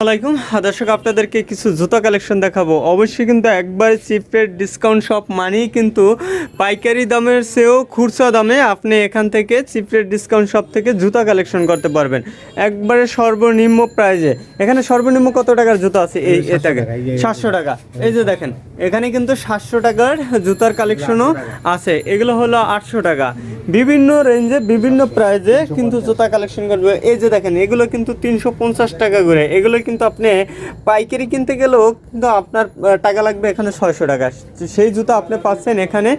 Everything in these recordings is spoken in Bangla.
আসসালামাইকুম দর্শক আপনাদেরকে কিছু জুতা কালেকশন দেখাবো। অবশ্যই কিন্তু একবার চিপ রেট ডিসকাউন্ট শপ মানেই কিন্তু পাইকারি দামের চেয়েও খুচরা দামে আপনি এখান থেকে চিপ রেট ডিসকাউন্ট শপ থেকে জুতা কালেকশন করতে পারবেন। একবারে সর্বনিম্ন প্রাইজে এখানে সর্বনিম্ন কত টাকার জুতা আছে? এই এটাকে। সাতশো টাকা এই যে দেখেন এখানে কিন্তু সাতশো টাকার জুতার কালেকশনও আছে। এগুলো হলো আটশো টাকা। বিভিন্ন রেঞ্জে বিভিন্ন প্রাইজে কিন্তু জুতা কালেকশন করবে। এই যে দেখেন এগুলো কিন্তু তিনশো পঞ্চাশ টাকা করে। এগুলো কিন্তু আপনি পাইকারি কিনতে গেলেও কিন্তু আপনার টাকা লাগবে এখানে ছয়শো টাকা। সেই জুতো আপনি পাচ্ছেন এখানে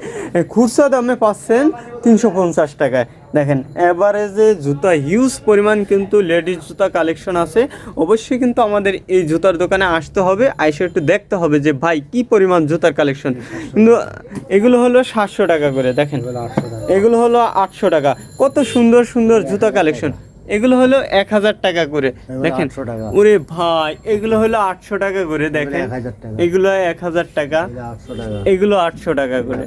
খুচরা দামে পাচ্ছেন তিনশো পঞ্চাশ টাকায়। দেখেন এভারেজে জুতা হিউজ পরিমাণ কিন্তু লেডিস জুতা কালেকশন আছে। অবশ্যই কিন্তু আমাদের এই জুতার দোকানে আসতে হবে আইসে একটু দেখতে হবে যে ভাই কি পরিমাণ জুতার কালেকশন কিন্তু এগুলো হলো সাতশো টাকা করে দেখেন। এগুলো হলো আটশো টাকা। কত সুন্দর সুন্দর জুতা কালেকশন এগুলো হলো এক হাজার টাকা করে। দেখেন ওরে ভাই এগুলো হলো আটশো টাকা করে দেখেন। এগুলো এক হাজার টাকা। এগুলো আটশো টাকা। করে।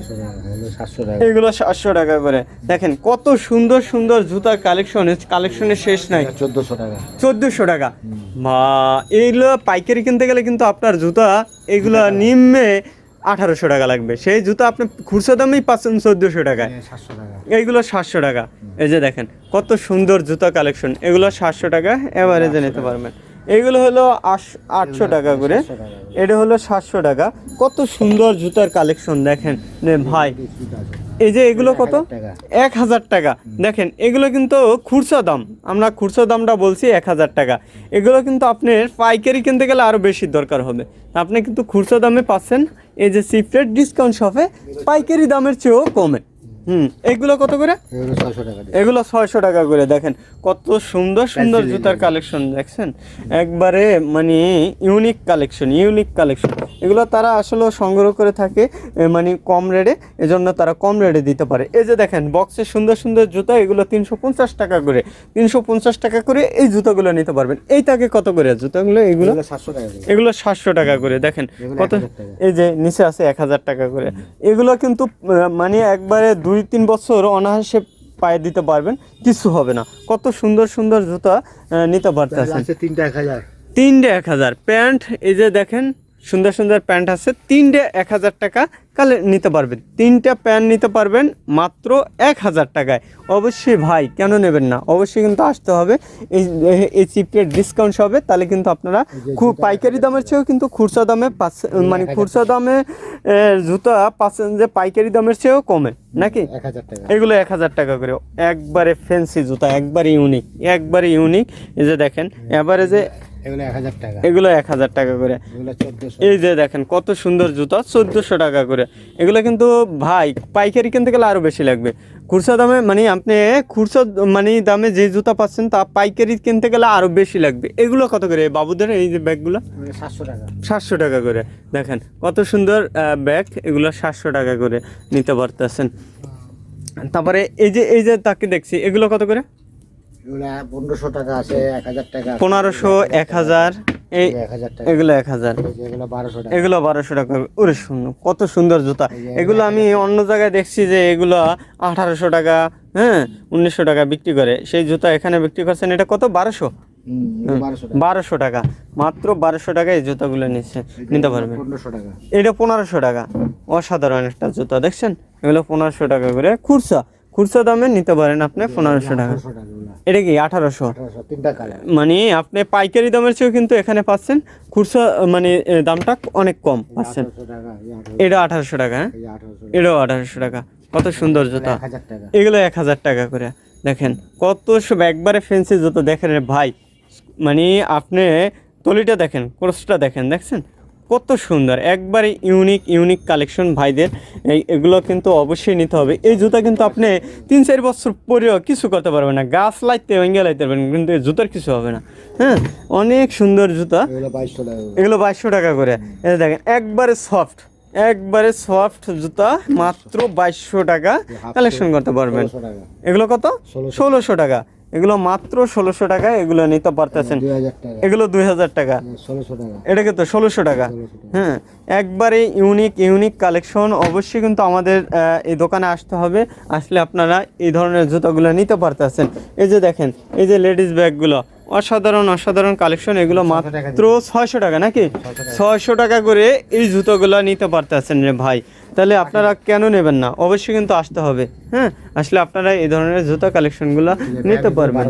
এগুলো সাতশো টাকা। করে। দেখেন কত সুন্দর সুন্দর জুতার কালেকশন। কালেকশনের শেষ নাই। চোদ্দশো টাকা। চোদ্দোশো টাকা। বা এইগুলো পাইকারি কিনতে গেলে কিন্তু আপনার জুতা এগুলো নিম্নে আঠারোশো টাকা লাগবে। সেই জুতা আপনি খুচরো দামেই পাচ্ছেন চোদ্দোশো টাকায়। সাতশো টাকা। এইগুলো সাতশো টাকা। এই যে দেখেন কত সুন্দর জুতা কালেকশন এগুলো সাতশো টাকা এভারেজে নিতে পারবেন। এগুলো হলো আটশো টাকা করে। এটা হলো সাতশো টাকা। কত সুন্দর জুতার কালেকশন দেখেন। ভাই এই যে এগুলো কত? এক হাজার টাকা। দেখেন এগুলো কিন্তু খুচরা দাম। আমরা খুচরা দামটা বলছি এক হাজার টাকা। এগুলো কিন্তু আপনার পাইকারি কিনতে গেলে আরও বেশি দরকার হবে। আপনি কিন্তু খুচরা দামে পাচ্ছেন। এই যে সিপ্রেট ডিসকাউন্ট শপে পাইকারি দামের চেয়েও কমে। হুম এগুলো কত করে? এগুলো ছয়শো টাকা এগুলো ছয়শো টাকা করে দেখেন কত সুন্দর সুন্দর জুতার কালেকশন দেখছেন? একবারে মানে ইউনিক কালেকশন ইউনিক কালেকশন এগুলো তারা আসলে সংগ্রহ করে থাকে মানে কম রেটে এজন্য তারা কম রেটে দিতে পারে। এই যে দেখেন বক্সে সুন্দর সুন্দর জুতা এগুলো তিনশো পঞ্চাশ টাকা করে। তিনশো পঞ্চাশ টাকা করে এই জুতাগুলো নিতে পারবেন। এই তাকে কত করে জুতাগুলো? এগুলো এগুলো সাতশো টাকা এগুলো সাতশো টাকা করে। দেখেন কত এই যে নিচে আছে এক হাজার টাকা করে। এগুলো কিন্তু মানে একবারে দুই তিন বছর অনায়াসে পায়ে দিতে পারবেন কিছু হবে না। কত সুন্দর সুন্দর জুতা নিতে পারতেছেন। তিনটা এক হাজার। তিনটে এক হাজার। প্যান্ট এই যে দেখেন সুন্দর সুন্দর প্যান্ট আছে। তিনটে এক হাজার টাকা কালে নিতে পারবেন। তিনটা প্যান্ট নিতে পারবেন মাত্র এক হাজার টাকায়। অবশ্যই ভাই কেন নেবেন না? অবশ্যই কিন্তু আসতে হবে। এই এই চিপের ডিসকাউন্ট হবে তাহলে কিন্তু আপনারা খুব পাইকারি দামের চেয়েও কিন্তু খুচরা দামে পাচ্ছেন মানে খুচরা দামে জুতা পাচ্ছেন যে পাইকারি দামের চেয়েও কমে নাকি? এক হাজার টাকা। এগুলো এক হাজার টাকা করে। একবারে ফ্যান্সি জুতা একবারে ইউনিক একবারে ইউনিক এই যে দেখেন এবারে যে এগুলো এক হাজার টাকা। এগুলো এক হাজার টাকা করে। এই যে দেখেন কত সুন্দর জুতা চোদ্দোশো টাকা করে। এগুলো কিন্তু ভাই পাইকারি কিনতে গেলে আরও বেশি লাগবে। খুচরা দামে মানে আপনি খুচরা মানে দামে যে জুতা পাচ্ছেন তা পাইকারি কিনতে গেলে আরও বেশি লাগবে। এগুলো কত করে বাবুদের এই যে ব্যাগগুলো? সাতশো টাকা। সাতশো টাকা করে। দেখেন কত সুন্দর ব্যাগ এগুলো সাতশো টাকা করে নিতে পারতেছেন। তারপরে এই যে এই যে তাকে দেখছি এগুলো কত করে? এগুলো পনেরোশো টাকা আছে এক হাজার টাকা পনেরোশো এক হাজার এই এগুলো এক হাজার। এগুলো বারোশো টাকা। এগুলো বারোশো টাকা। ওরে সুন্দর কত সুন্দর জুতা। এগুলো আমি অন্য জায়গায় দেখছি যে এগুলো আঠারোশো টাকা হ্যাঁ উনিশশো টাকা বিক্রি করে। সেই জুতা এখানে বিক্রি করছেন এটা কত? বারোশো? বারোশো টাকা। মাত্র বারোশো টাকা এই জুতাগুলো নিচ্ছে নিতে পারবেন। এটা পনেরোশো টাকা। অসাধারণ একটা জুতা দেখছেন? এগুলো পনেরোশো টাকা করে। খুচরা খুচরা দামে নিতে পারেন আপনি পনেরোশো টাকা। এটা কি আঠারোশো? মানে আপনি পাইকারি দামের চেয়েও কিন্তু এখানে পাচ্ছেন খুচরা মানে দামটা অনেক কম পাচ্ছেন। এটা আঠারোশো টাকা হ্যাঁ? এটাও আঠারোশো টাকা। কত সুন্দর জুতা। এগুলো এক হাজার টাকা করে দেখেন। কত সব একবারে ফেন্সি জুতো দেখেন রে ভাই। মানে আপনি তলিটা দেখেন ক্রসটা দেখেন দেখছেন? কত সুন্দর একবারে ইউনিক ইউনিক কালেকশন ভাইদের। এগুলো কিন্তু অবশ্যই নিতে হবে। এই জুতা কিন্তু আপনি তিন চার বছর পরেও কিছু করতে পারবেন না। গাছ লাইতে ভেঙে লাইতে পারবেন কিন্তু এই জুতার কিছু হবে না। হ্যাঁ অনেক সুন্দর জুতা। এগুলো বাইশশো টাকা করে। দেখেন একবারে সফট একবারে সফট জুতা মাত্র বাইশশো টাকা কালেকশন করতে পারবেন। এগুলো কত। ষোলোশো টাকা। এগুলো মাত্র ষোলোশো টাকা এগুলো নিতে পারতেছেন। টাকা। এগুলো দুই হাজার টাকা। ষোলোশো টাকা। এটা কিন্তু ষোলোশো টাকা। ষোলোশো টাকা। হ্যাঁ একবারে ইউনিক ইউনিক কালেকশন। অবশ্যই কিন্তু আমাদের এই দোকানে আসতে হবে। আসলে আপনারা এই ধরনের জুতোগুলো নিতে পারতেছেন। এই যে দেখেন এই যে লেডিস ব্যাগগুলো অসাধারণ অসাধারণ কালেকশন। এগুলো মাত্র ছয়শো টাকা নাকি? ছয়শো টাকা করে এই জুতোগুলো নিতে পারতেছেন রে ভাই। তাহলে আপনারা কেন নেবেন না? অবশ্যই কিন্তু আসতে হবে। হ্যাঁ? আসলে আপনারা এই ধরনের জুতো কালেকশনগুলো নিতে পারবেন।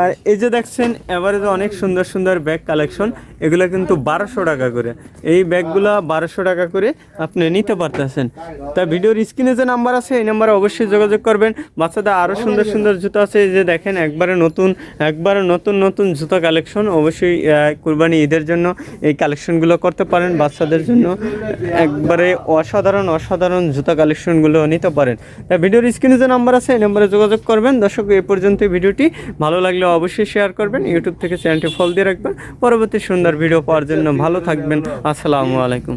আর এই যে দেখছেন এভারেজে অনেক সুন্দর সুন্দর ব্যাগ কালেকশন এগুলো কিন্তু বারোশো টাকা করে। এই ব্যাগগুলো বারোশো টাকা করে আপনি নিতে পারতেছেন। তা ভিডিওর স্ক্রিনে যে নাম্বার আছে এই নাম্বারে অবশ্যই যোগাযোগ করবেন। বাচ্চাদের আরও সুন্দর সুন্দর জুতো আছে। এই যে দেখেন একবারে নতুন একবারে নতুন নতুন জুতো কালেকশন অবশ্যই কুরবানি ঈদের জন্য এই কালেকশনগুলো করতে পারেন বাচ্চাদের জন্য। একবারে অসাধারণ অসাধারণ জুতা কালেকশনগুলো নিতে পারেন। ভিডিওর স্ক্রিনে যে নাম্বার আছে, এই নাম্বারে যোগাযোগ করবেন। দর্শক এই পর্যন্ত ভিডিওটি। ভালো লাগলে অবশ্যই শেয়ার করবেন। ইউটিউব থেকে চ্যানেলটি ফল দিয়ে রাখবেন। পরবর্তী সুন্দর ভিডিও পাওয়ার জন্য ভালো থাকবেন। আসসালামু আলাইকুম।